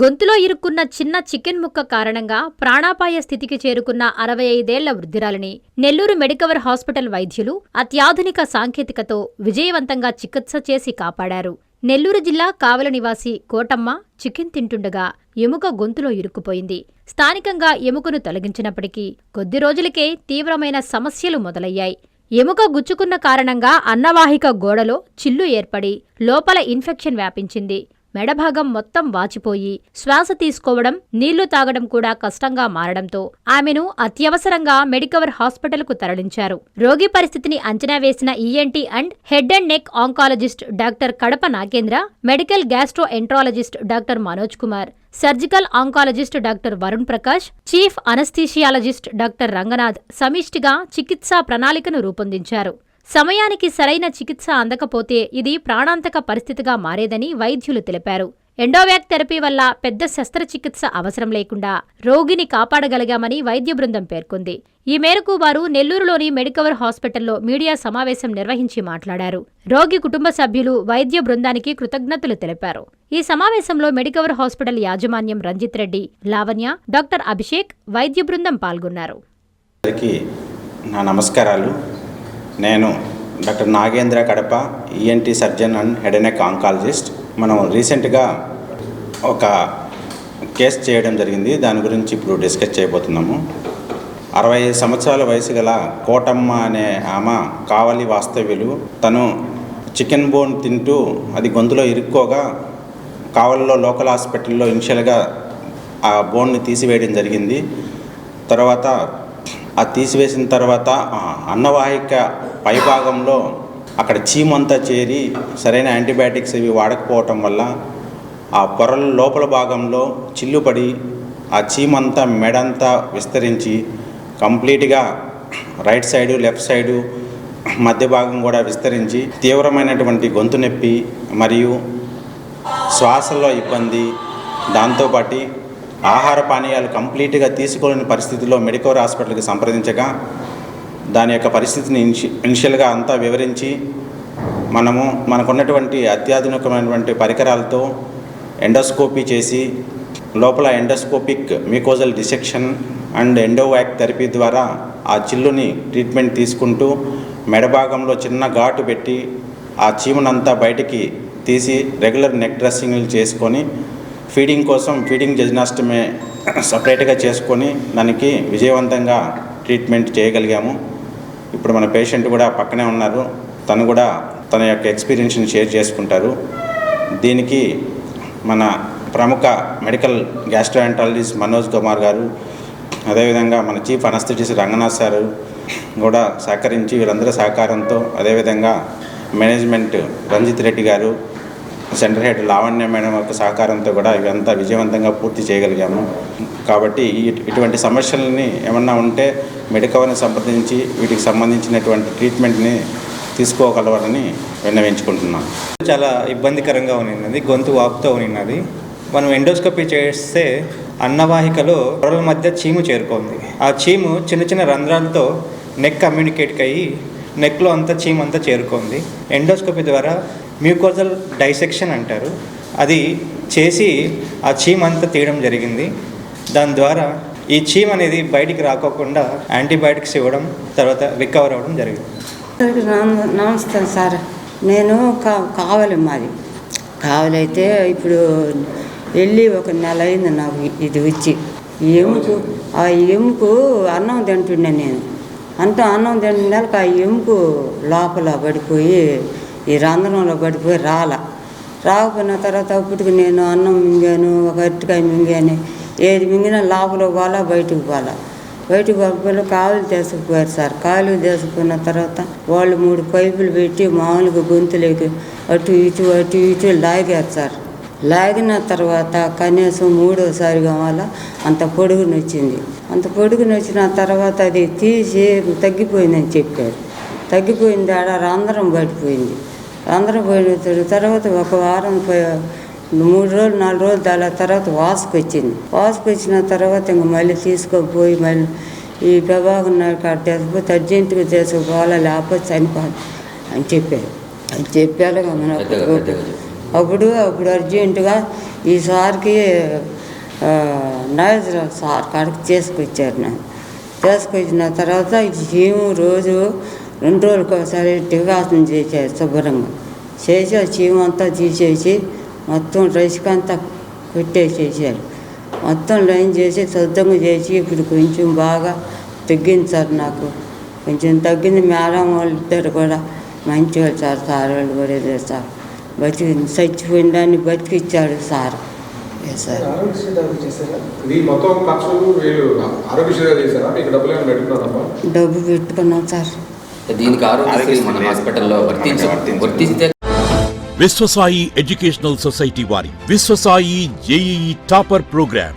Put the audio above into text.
గొంతులో ఇరుక్కున్న చిన్న చికెన్ ముక్క కారణంగా ప్రాణాపాయ స్థితికి చేరుకున్న అరవై ఐదేళ్ళ వృద్ధురాలిని నెల్లూరు మెడికవర్ హాస్పిటల్ వైద్యులు అత్యాధునిక సాంకేతికతో విజయవంతంగా చికిత్స చేసి కాపాడారు. నెల్లూరు జిల్లా కావల నివాసి కోటమ్మ చికెన్ తింటుండగా ఎముక గొంతులో ఇరుక్కుపోయింది. స్థానికంగా ఎముకను తొలగించినప్పటికీ కొద్ది రోజులకే తీవ్రమైన సమస్యలు మొదలయ్యాయి. ఎముక గుచ్చుకున్న కారణంగా అన్నవాహిక గోడలో చిల్లు ఏర్పడి లోపల ఇన్ఫెక్షన్ వ్యాపించింది. మెడభాగం మొత్తం వాచిపోయి శ్వాస తీసుకోవడం నీళ్ళు తాగడం కూడా కష్టంగా మారడంతో ఆమెను అత్యవసరంగా మెడికవర్ హాస్పిటల్కు తరలించారు. రోగి పరిస్థితిని అంచనా వేసిన ENT and head and neck oncologist doctor Kadapa Nagendra medical gastroenterologist doctor Manoj Kumar surgical oncologist doctor Varun Prakash chief anaesthesiologist doctor Ranganath సమిష్టిగా చికిత్సా ప్రణాళికను రూపొందించారు. సమయానికి సరైన చికిత్స అందకపోతే ఇది ప్రాణాంతక పరిస్థితిగా మారేదని వైద్యులు తెలిపారు. ఎండోవ్యాక్ థెరపీ వల్ల పెద్ద శస్త్రచికిత్స అవసరం లేకుండా రోగిని కాపాడగలిగామని వైద్య బృందం పేర్కొంది. ఈ మేరకు వారు నెల్లూరులోని మెడికవర్ హాస్పిటల్లో మీడియా సమావేశం నిర్వహించి మాట్లాడారు. రోగి కుటుంబ సభ్యులు వైద్య బృందానికి కృతజ్ఞతలు తెలిపారు. ఈ సమావేశంలో మెడికవర్ హాస్పిటల్ యాజమాన్యం రంజిత్ రెడ్డి లావణ్య డాక్టర్ అభిషేక్ వైద్య బృందం పాల్గొన్నారు. నా నమస్కారాలు. నేను doctor Nagendra Kadapa ENT surgeon and head and neck oncologist మనం రీసెంట్గా ఒక కేస్ చేయడం జరిగింది. దాని గురించి ఇప్పుడు డిస్కస్ చేయబోతున్నాము. అరవై ఐదు సంవత్సరాల వయసు గల కోటమ్మ అనే ఆమె కావలి వాస్తవ్యులు. తను చికెన్ బోన్ తింటూ అది గొంతులో ఇరుక్కోగా కావలిలో లోకల్ హాస్పిటల్లో ఇనిషియల్గా ఆ బోన్ని తీసివేయడం జరిగింది. తర్వాత ఆ తీసివేసిన తర్వాత అన్నవాహిక పైభాగంలో అక్కడ చీమంతా చేరి సరైన యాంటీబయాటిక్స్ ఇవి వాడకపోవటం వల్ల ఆ పొరల లోపల భాగంలో చిల్లుపడి ఆ చీమంతా మెడంతా విస్తరించి కంప్లీట్గా రైట్ సైడు లెఫ్ట్ సైడు మధ్య భాగం కూడా విస్తరించి తీవ్రమైనటువంటి గొంతు నొప్పి మరియు శ్వాసలో ఇబ్బంది దాంతోపాటు ఆహార పానీయాలు కంప్లీట్గా తీసుకోలేని పరిస్థితిలో మెడికవర్ హాస్పిటల్కి సంప్రదించగా దాని యొక్క పరిస్థితిని ఇన్షి ఇనిషియల్గా అంతా వివరించి మనము మనకున్నటువంటి అత్యాధునికమైనటువంటి పరికరాలతో ఎండోస్కోపీ చేసి లోపల endoscopic mucosal dissection and endovac therapy ద్వారా ఆ చిల్లుని ట్రీట్మెంట్ తీసుకుంటూ మెడభాగంలో చిన్న ఘాటు పెట్టి ఆ చీమనంతా బయటికి తీసి రెగ్యులర్ నెక్ డ్రెస్సింగ్లు చేసుకొని ఫీడింగ్ కోసం ఫీడింగ్ జజ్నాష్టమే సపరేట్గా చేసుకొని దానికి విజయవంతంగా ట్రీట్మెంట్ చేయగలిగాము. ఇప్పుడు మన పేషెంట్ కూడా పక్కనే ఉన్నారు. తను కూడా తన యొక్క ఎక్స్పీరియన్స్ని షేర్ చేసుకుంటారు. దీనికి మన ప్రముఖ మెడికల్ గ్యాస్ట్రాంటాలజిస్ట్ మనోజ్ కుమార్ గారు అదేవిధంగా మన చీఫ్ అనస్థిటిస్ట్ రంగనాథ్ సారు కూడా సహకరించి వీరందరి సహకారంతో అదేవిధంగా మేనేజ్మెంట్ రంజిత్ రెడ్డి గారు సెంటర్ హెడ్ లావణ్య మేడం యొక్క సహకారంతో కూడా ఇవంతా విజయవంతంగా పూర్తి చేయగలిగాము. కాబట్టి ఇటువంటి సమస్యలని ఏమన్నా ఉంటే మెడికవర్ని సంప్రదించి వీటికి సంబంధించినటువంటి ట్రీట్మెంట్ని తీసుకోగలవాలని విన్నవించుకుంటున్నాను చాలా ఇబ్బందికరంగా ఉన్నది గొంతు వాపుతో ఉన్నది. మనం ఎండోస్కోపీ చేస్తే అన్నవాహికలో పొరల మధ్య చీము చేరుకుంది. ఆ చీము చిన్న చిన్న రంధ్రాలతో నెక్ కమ్యూనికేట్ అయ్యి నెక్లో అంతా చీము అంతా చేరుకుంది. ఎండోస్కోపీ ద్వారా మ్యూకోజల్ డైసెక్షన్ అంటారు. అది చేసి ఆ చీమ్ అంతా తీయడం జరిగింది. దాని ద్వారా ఈ చీమ్ అనేది బయటికి రాకోకుండా యాంటీబయాటిక్స్ ఇవ్వడం తర్వాత రికవర్ అవ్వడం జరిగింది. నమస్తే సార్. నేను కా కావాలి మాది. కావాలైతే ఇప్పుడు వెళ్ళి ఒక నెల అయింది నాకు ఇది వచ్చి. ఈ ఎముకు ఆ ఎముకు అన్నం తింటుండే నేను. అంత అన్నం తింటున్న నెలకు ఆ ఎముకు లోపల పడిపోయి ఈ రంధ్రంలో పడిపోయి రాల. రాకపోయిన తర్వాత అప్పటికి నేను అన్నం మింగాను ఒక అరటికాయ మింగాను ఏది మింగినా లోపల పోలా బయటకు పోలా బయటకు పంపలు కావులు తీసుకుపోయారు సార్. కావులు తీసుకున్న తర్వాత వాళ్ళు మూడు పైపులు పెట్టి మామూలుగా గొంతులోకి అటు ఇటు అటు ఇటు లాగారు సార్. లాగిన తర్వాత కనీసం మూడోసారి కావాలా అంత పొడుగుని వచ్చింది అంత పొడుగుని వచ్చిన తర్వాత అది తీసి తగ్గిపోయిందని చెప్పారు. తగ్గిపోయింది ఆడ రంధ్రం పడిపోయింది రంధ్రం పోయిన తర్వాత ఒక వారం మూడు రోజులు నాలుగు రోజులు దాని తర్వాత వాసుకు వచ్చింది. వాసుకు వచ్చిన తర్వాత ఇంక మళ్ళీ తీసుకుపోయి మళ్ళీ ఈ ప్రభాకర్ నాయుడు కాడ అర్జెంటుగా తీసుకుపోవాలా లేకపోతే చనిపోవాలి అని చెప్పారు. అని చెప్పారు మన అప్పుడు. అప్పుడు అర్జెంటుగా ఈ సార్కి నాగేశ్వరరావు సార్ కాడికి తీసుకొచ్చారు నన్ను. తీసుకొచ్చిన తర్వాత చీము రోజు రెండు రోజులకు ఒకసారి టికాసం చేశారు శుభ్రంగా. చేసి ఆ చీము అంతా తీసేసి మొత్తం రైస్కంతా కొట్టేసేసారు మొత్తం లైన్ చేసి శుద్ధంగా చేసి ఇప్పుడు కొంచెం బాగా తగ్గింది సార్ నాకు. కొంచెం తగ్గింది మేడం వాళ్ళు ఇద్దరు కూడా. మంచి వాళ్ళు సార్ సార్ వాళ్ళు కూడా ఇదే సార్. బతికి చచ్చిపోయిన దాన్ని బతికిచ్చాడు సార్ సార్ డబ్బు పెట్టుకున్నాం సార్. దీనికి ఆరోగ్యశ్రీ మన హాస్పిటల్లో వర్తించి. వర్తిస్తే విశ్వసాయి ఎడ్యుకేషనల్ సొసైటీ వారి Vishwasai JEE topper program